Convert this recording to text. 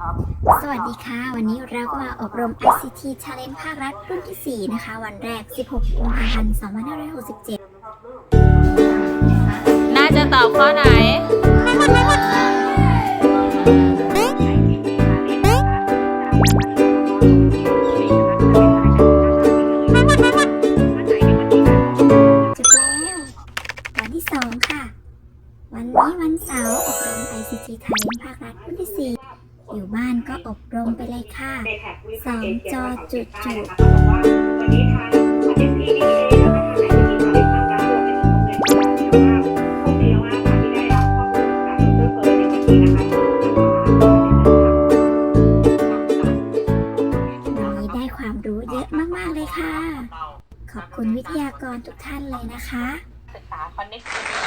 สวัสดีค่ะ วันนี้เราก็มาอบรม ICT Challenge ภาครัฐรุ่นที่ 4 นะคะ วันแรก 16 กุมภาพันธ์ 2567 น่าจะตอบข้อไหนจบแล้ววันที่2ค่ะวันนี้วันเสาร์อบรม ICT Challenge ภาครัฐรุ่นที่ 4 อยู่บ้านก็อบรมไปเลยค่ะสองจอจุดจุดวันนี้ทางพี่ดีแล้วก็ทางไหนที่มีความรับรวมเป็นสำเร็จด้วยโชคดีมากค่ะที่ได้รับข้อมูลจากดรเฟิร์นในวันนี้นะคะวันนี้ได้ความรู้เยอะมาก ๆ เลยค่ะ ขอบคุณวิทยากรทุกท่านเลยนะคะศึกษา connectivity